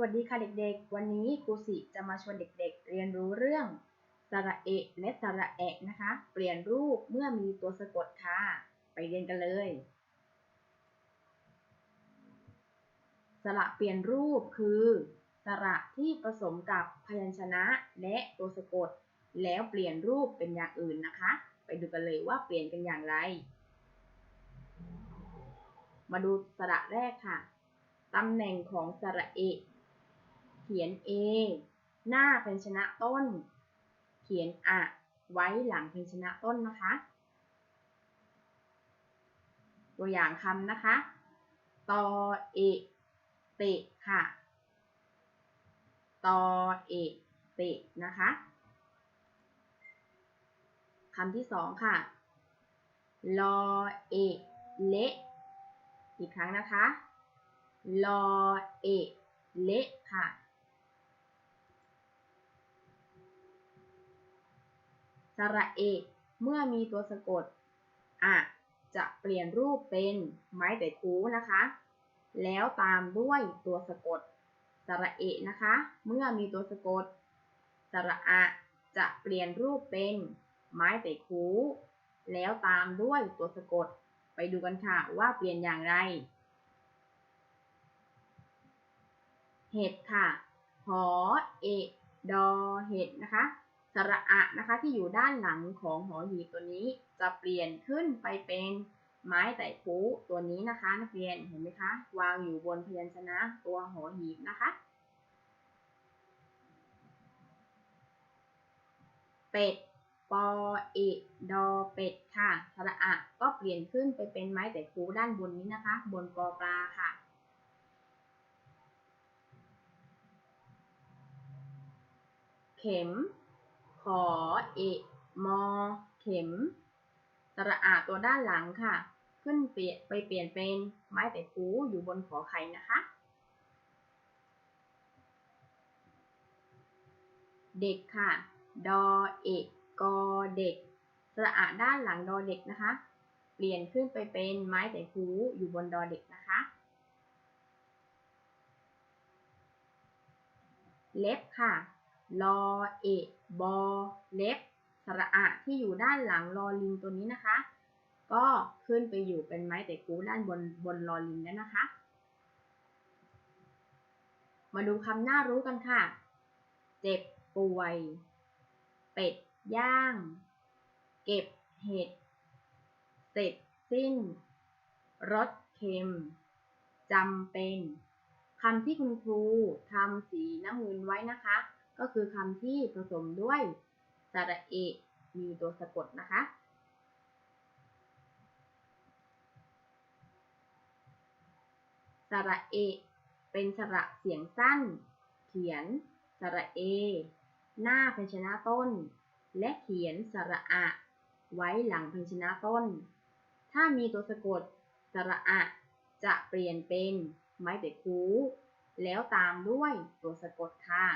วัสดีค่ะเด็กๆ วันนี้ครูสิจะมาชวนเด็กๆ เรียนรู้เรื่องสระเอะและสระแอะนะคะ เปลี่ยนรูปเมื่อมีตัวสะกดค่ะ ไปเรียนกันเลย สระเปลี่ยนรูปคือ สระที่ผสมกับพยัญชนะและตัวสะกด แล้วเปลี่ยนรูปเป็นอย่างอื่นนะคะ ไปดูกันเลยว่าเปลี่ยนกันอย่างไร มาดูสระแรกค่ะ ตำแหน่งของสระเอะ เขียน A หน้าพยัญชนะต้น เขียนอะไว้หลังพยัญชนะต้นนะคะ ตัวอย่างคำนะคะ ตอเอเตะค่ะ ตอเอเตะนะคะคำที่สองค่ะ ลอเอเละอีกครั้งนะคะ ลอเอเละค่ะ สระเอ เมื่อมีตัวสะกดอะจะเปลี่ยนรูปเป็นไม้แต่คูนะคะ แล้วตามด้วยตัวสะกดสระเอนะคะ เมื่อมีตัวสะกดสระอะจะเปลี่ยนรูปเป็นไม้แต่คูแล้วตามด้วยตัวสะกด ไปดูกันค่ะว่าเปลี่ยนอย่างไร เห็ดค่ะหอเอดอเห็ดนะคะ สระอะนะคะที่อยู่ด้านหลังของหอหีบตัวนี้จะเปลี่ยนขึ้นไปเป็นไม้ไต่คูตัวนี้นะคะนักเรียนเห็นไหมคะ วางอยู่บนพยัญชนะตัวหอหีบนะคะ เป็ดปอเอกดอเป็ดค่ะสระอะก็เปลี่ยนขึ้นไปเป็นไม้แต่คูด้านบนนี้นะคะ บนปอปลาค่ะ เข็ม ขอเอกมอเข็มสระอาตัวด้านหลังค่ะ ขึ้นเปลี่ยนไปเปลี่ยนเป็นไม้แต่คูอยู่บนขอไข่นะคะ เด็กค่ะ ดอเอกกอเด็กสระอาด้านหลังดอเด็กนะคะ เปลี่ยนขึ้นไปเป็นไม้แต่คูอยู่บนดอเด็กนะคะ เล็บค่ะ ลอเอกบอเล็บสระอะที่อยู่ด้านหลังลอลิงตัวนี้นะคะ ก็ขึ้นไปอยู่เป็นไม้แต่คูด้านบนบนลอลิงแล้วนะคะ มาดูคำน่ารู้กันค่ะ เจ็บป่วย เป็ดย่าง เก็บเห็ด เสร็จสิ้น รสเค็มจำเป็นคำที่คุณครูทำสีน้ำเงินไว้นะคะ ก็คือคำที่ผสมด้วยสระเอ มีตัวสะกดนะคะ สระเอ เป็นสระเสียงสั้น เขียนสระเอ หน้าพยัญชนะต้น และเขียนสระอะ ไว้หลังพยัญชนะต้น ถ้ามีตัวสะกดสระอะ จะเปลี่ยนเป็นไม้แต่คูแล้วตามด้วยตัวสะกดค่ะ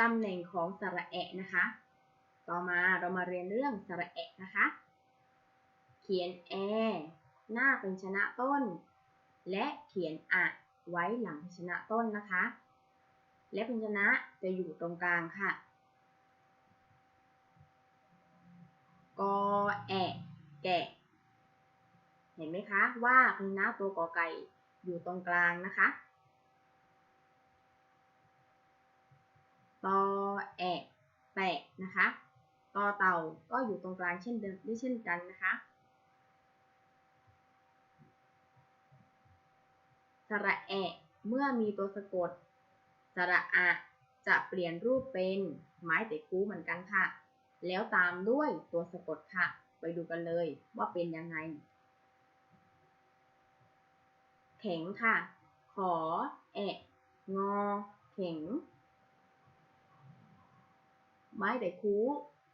ตำแหน่งของสระแอะนะคะ ต่อมาเรามาเรียนเรื่องสระแอะนะคะ เขียนแอหน้าเป็นชนะต้น และเขียนอะไว้หลังชนะต้นนะคะ และพยัญชนะจะอยู่ตรงกลางค่ะ กอแอะแกะ เห็นไหมคะว่าพยัญชนะตัวกอไก่อยู่ตรงกลางนะคะ ตอแอะแตะนะคะตอเต่าก็อยู่ตรงกลางเช่นเดิมด้วยเช่นกันนะคะสระแอะเมื่อมีตัวสะกดสระอะจะเปลี่ยนรูปเป็นไม้แต่คูเหมือนกันค่ะ แล้วตามด้วยตัวสะกดค่ะ ไปดูกันเลยว่าเป็นยังไง แข็งค่ะ ขอ แอะ งอเข็ง ไม้แต่คู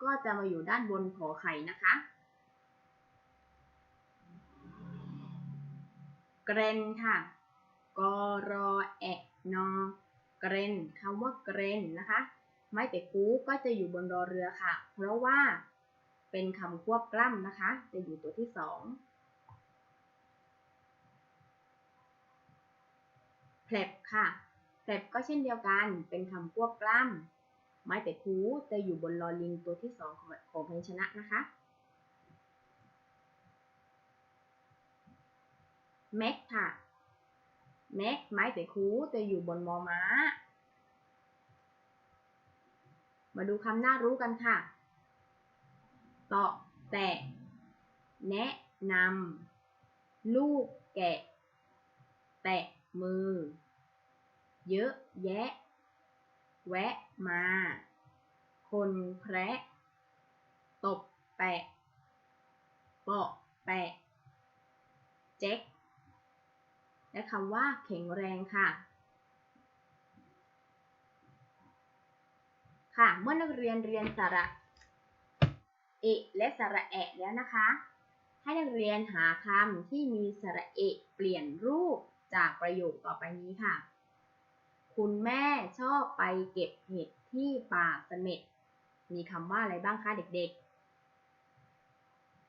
ก็จะมาอยู่ด้านบนขอไข่นะคะ เกรนค่ะ กรอแอกนอเกรนคำว่าเกรนนะคะ ไม้แต่คูก็จะอยู่บนรอเรือค่ะ เพราะว่าเป็นคำควบกล้ำนะคะ จะอยู่ตัวที่สองแผลบค่ะแผลบก็เช่นเดียวกัน เป็นคำควบกล้ำ ไม้แต่คูจะอยู่บนลอลิงตัวที่สองของของพยัญชนะนะคะแม็กค่ะแม็กไม้แต่คูจะอยู่บนมอม้า มาดูคำน่ารู้กันค่ะเตาะแตะแนะนำลูกแกะ แตะมือ เยอะแยะ แวะมา คนแคระตบแปะเปาะแปะเจ๊กและคำว่าแข็งแรงค่ะ ค่ะ เมื่อนักเรียนเรียนสระเอะและสระแอะแล้วนะคะ ให้นักเรียนหาคำที่มีสระเอะเปลี่ยนรูปจากประโยคต่อไปนี้ค่ะ คุณแม่ชอบไปเก็บเห็ดที่ป่าเสม็ด มีคำว่าอะไรบ้างคะเด็ก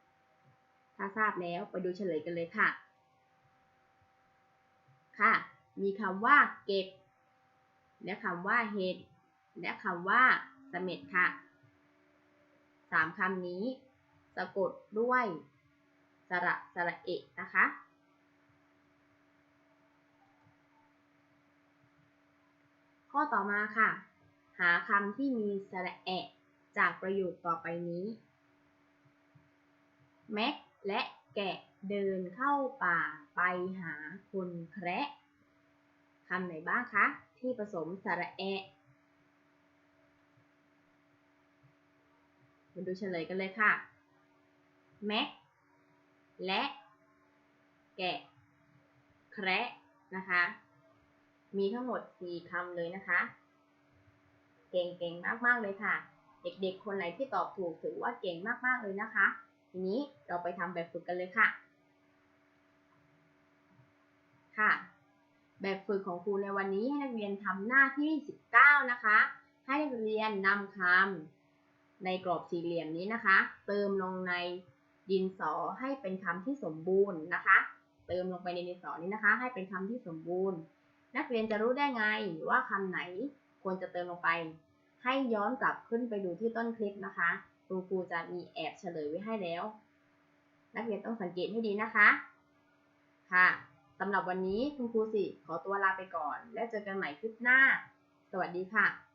ๆ ถ้าทราบแล้วไปดูเฉลยกันเลยค่ะ ค่ะ มีคำว่าเก็บ และคำว่าเห็ด และคำว่าเสม็ดค่ะสามคำนี้ สะกดด้วยสระสระเอะนะคะ ข้อต่อมาค่ะ หาคำที่มีสระแอะจากประโยคต่อไปนี้ แม็กและแกะเดินเข้าป่าไปหาคนแคระคำไหนบ้างคะที่ผสมสระแอะมาดูเฉลยกันเลยค่ะ แม็ก และ แกะ แคระนะคะ มีทั้งหมด 4คำเลยนะคะ เก่งๆ มากๆ เลยค่ะ เด็กๆ คนไหนที่ตอบถูกถือว่าเก่งมากๆ เลยนะคะ ทีนี้เราไปทำแบบฝึกกันเลยค่ะ ค่ะ แบบฝึกของครูในวันนี้ให้นักเรียนทำหน้าที่ 19 นะคะ ให้นักเรียนนำคำในกรอบสี่เหลี่ยมนี้นะคะ เติมลงในดินสอให้เป็นคำที่สมบูรณ์นะคะ เติมลงไปในดินสอนี้นะคะ ให้เป็นคำที่สมบูรณ์ นักเรียนจะรู้ได้ไงว่าคำไหนควรจะเติมลงไป ให้ย้อนกลับขึ้นไปดูที่ต้นคลิปนะคะครูครูจะมีแอบเฉลยไว้ให้แล้ว นักเรียนต้องสังเกตให้ดีนะคะ ค่ะสำหรับวันนี้คุณครูสิขอตัวลาไปก่อน แล้วเจอกันใหม่คลิปหน้า สวัสดีค่ะ